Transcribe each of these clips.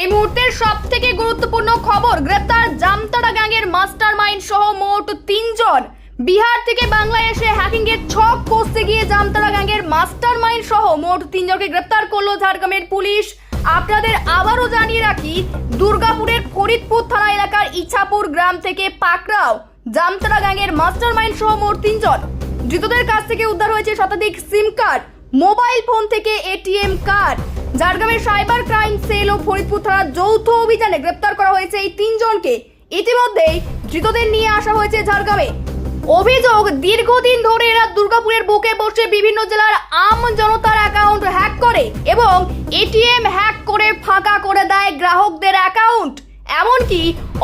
এই মুহূর্তের সব থেকে গুরুত্বপূর্ণ খবর, গ্রেপ্তার জামতারা গ্যাংয়ের মাস্টার মাইন্ড সহ মোট তিনজন। বিহার থেকে বাংলায় এসে হ্যাকিং এর ছক কষতে গিয়ে জামতারা গ্যাংয়ের মাস্টার মাইন্ড সহ মোট তিনজনকে গ্রেপ্তার করল ঝাড়গ্রামের পুলিশ। আপনাদের আবারও জানিয়ে রাখি, দুর্গাপুরের ফরিদপুর থানা এলাকার ইছাপুর গ্রাম থেকে পাকড়াও জামতারা গ্যাংয়ের মাস্টার মাইন্ড সহ মোট তিনজন। ধৃতদের কাছ থেকে উদ্ধার হয়েছে শতাধিক সিম কার্ড, মোবাইল ফোন থেকে এটিএম কার্ড। ঝাড়গ্রামের সাইবার ক্রাইম সেল ও ফরিদপুর থানার যৌথ অভিযানে গ্রেপ্তার করা হয়েছে এই তিনজনকে। ইতিমধ্যেই ধৃতদের নিয়ে আসা হয়েছে ঝাড়গ্রামে। অভিযোগ, দীর্ঘদিন ধরে এরা দুর্গাপুরের বুকে বসে বিভিন্ন জেলার আম জনতার অ্যাকাউন্ট হ্যাক করে এবং এটিএম হ্যাক করে ফাঁকা করে দেয় গ্রাহকদের অ্যাকাউন্ট। এমনকি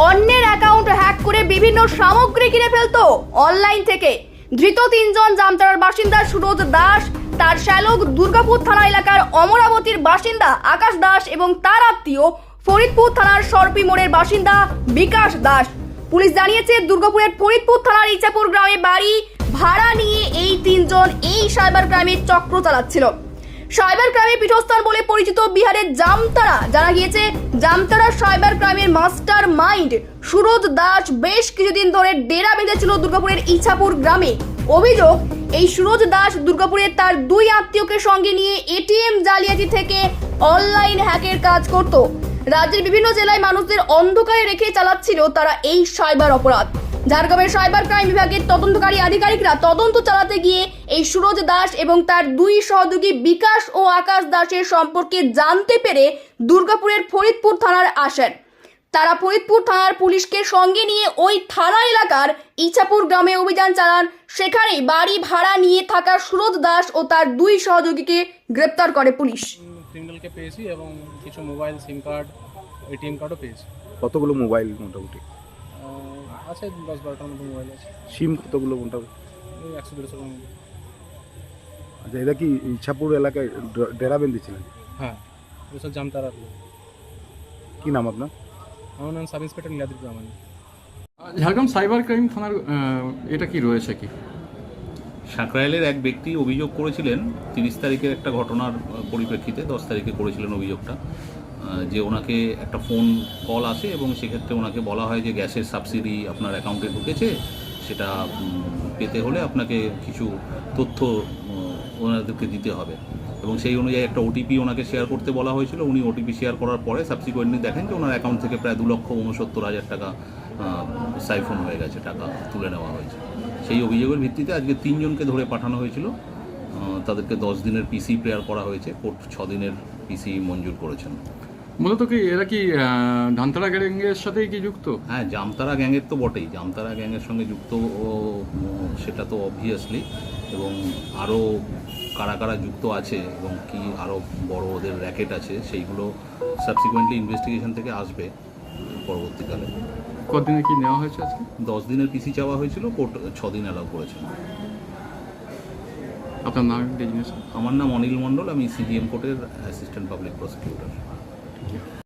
অন্যের অ্যাকাউন্ট হ্যাক করে বিভিন্ন সামগ্রী কিনে ফেলতো অনলাইন থেকে। ধৃত তিনজন জামতারার বাসিন্দা সুরজ দাস তার শ্যালক দুর্গাপুর থানা এলাকার অমরাবতীর বাসিন্দা আকাশ দাস এবং তার আত্মীয় ফরিদপুর থানার সরপি মোড়ের বাসিন্দা বিকাশ দাস। পুলিশ জানিয়েছে, দুর্গাপুরের ফরিদপুর থানার ইচাপুর গ্রামে বাড়ি ভাড়া নিয়ে এই তিনজন এই সাইবার ক্রাইমের চক্র চালাচ্ছিল। সাইবার ক্রাইমের পীঠস্থান বলে পরিচিত বিহারের জামতারা জানা গিয়েছে জামতারা সাইবার ক্রাইমের মাস্টার মাইন্ড সুরজ দাস বেশ কিছুদিন ধরে ডেরা বেঁধেছিল দুর্গাপুরের ইছাপুর গ্রামে। অভিযোগ, এই সুরজ দাস দুর্গাপুরের তার দুই আত্মীয়কে সঙ্গে নিয়ে এটিএম জালিয়াতি থেকে অনলাইন হ্যাকের কাজ করত। রাজ্যের বিভিন্ন জেলায় মানুষদের অন্ধকারে রেখে চালাচ্ছিল তারা এই সাইবার অপরাধ। ঝাড়গ্রামের সাইবার ক্রাইম বিভাগের তদন্তকারী আধিকারিকরা তদন্ত চালাতে গিয়ে এই সুরজ দাস এবং তার দুই সহযোগী বিকাশ ও আকাশ দাসের সম্পর্কে জানতে পেরে দুর্গাপুরের ফরিদপুর থানার আসেন। তারা ফরিদপুর থানার পুলিশকে সঙ্গে নিয়ে ওই থানা এলাকার ইছাপুর গ্রামে অভিযান চালান। সেখানেই বাড়ি ভাড়া নিয়ে থাকা সুরজ দাস ও তার দুই সহযোগীকে গ্রেপ্তার করে পুলিশ। ক্রিমিনালকে পেয়েছি এবং কিছু মোবাইল সিম কার্ড এটিএম কার্ডও পেয়েছি। কতগুলো মোবাইল মোটামুটি? আছে দশ বারোটার মতো মোবাইল আছে। সিম কতগুলো মোটামুটি? একশো দেড়শো আচ্ছা এটা কি ইচ্ছাপুর এলাকায় ডেরা বেঁধেছিলেন হ্যাঁ ওসব জামতারা। কি নাম আপনার? আমার নাম sub inspector Niladri Pramanik Jhargram cyber crime থানার এটা কি রয়েছে কি? সাঁকরাইলের এক ব্যক্তি অভিযোগ করেছিলেন তিরিশ তারিখের একটা ঘটনার পরিপ্রেক্ষিতে দশ তারিখে করেছিলেন অভিযোগটা যে ওনাকে একটা ফোন কল আসে এবং সেক্ষেত্রে ওনাকে বলা হয় যে গ্যাসের সাবসিডি আপনার অ্যাকাউন্টে ঢুকেছে সেটা পেতে হলে আপনাকে কিছু তথ্য ওনাদেরকে দিতে হবে। এবং সেই অনুযায়ী একটা ওটিপি ওনাকে শেয়ার করতে বলা হয়েছিল। উনি ওটিপি শেয়ার করার পরে সাবসিকুয়েন্টলি দেখেন যে ওনার অ্যাকাউন্ট থেকে প্রায় দু লক্ষ উনসত্তর হাজার টাকা সাইফোন হয়ে গেছে, টাকা তুলে নেওয়া হয়েছে। সেই অভিযোগের ভিত্তিতে আজকে তিনজনকে ধরে পাঠানো হয়েছিল। তাদেরকে দশ দিনের পিসি প্রেয়ার করা হয়েছে। কোর্ট ছদিনের দিনের পিসি মঞ্জুর করেছেন। মূলত কি এরা কি ধানতলা গ্যাংয়ের সাথেই কি যুক্ত? হ্যাঁ জামতারা গ্যাংয়ের তো বটেই। জামতারা গ্যাংয়ের সঙ্গে যুক্ত ও সেটা তো অবভিয়াসলি এবং আরও কারা কারা যুক্ত আছে এবং কি আরও বড় ওদের র্যাকেট আছে সেইগুলো সাবসিকুয়েন্টলি ইনভেস্টিগেশন থেকে আসবে পরবর্তীকালে। কদিনে কি নেওয়া হয়েছে আজকে? দশ দিনের পিসি চাওয়া হয়েছিল কোর্ট ছ দিন অ্যালাউ করেছেন আপনার নাম আমার নাম অনিল মণ্ডল আমি সিডিএম কোর্টের assistant public prosecutor Thank you.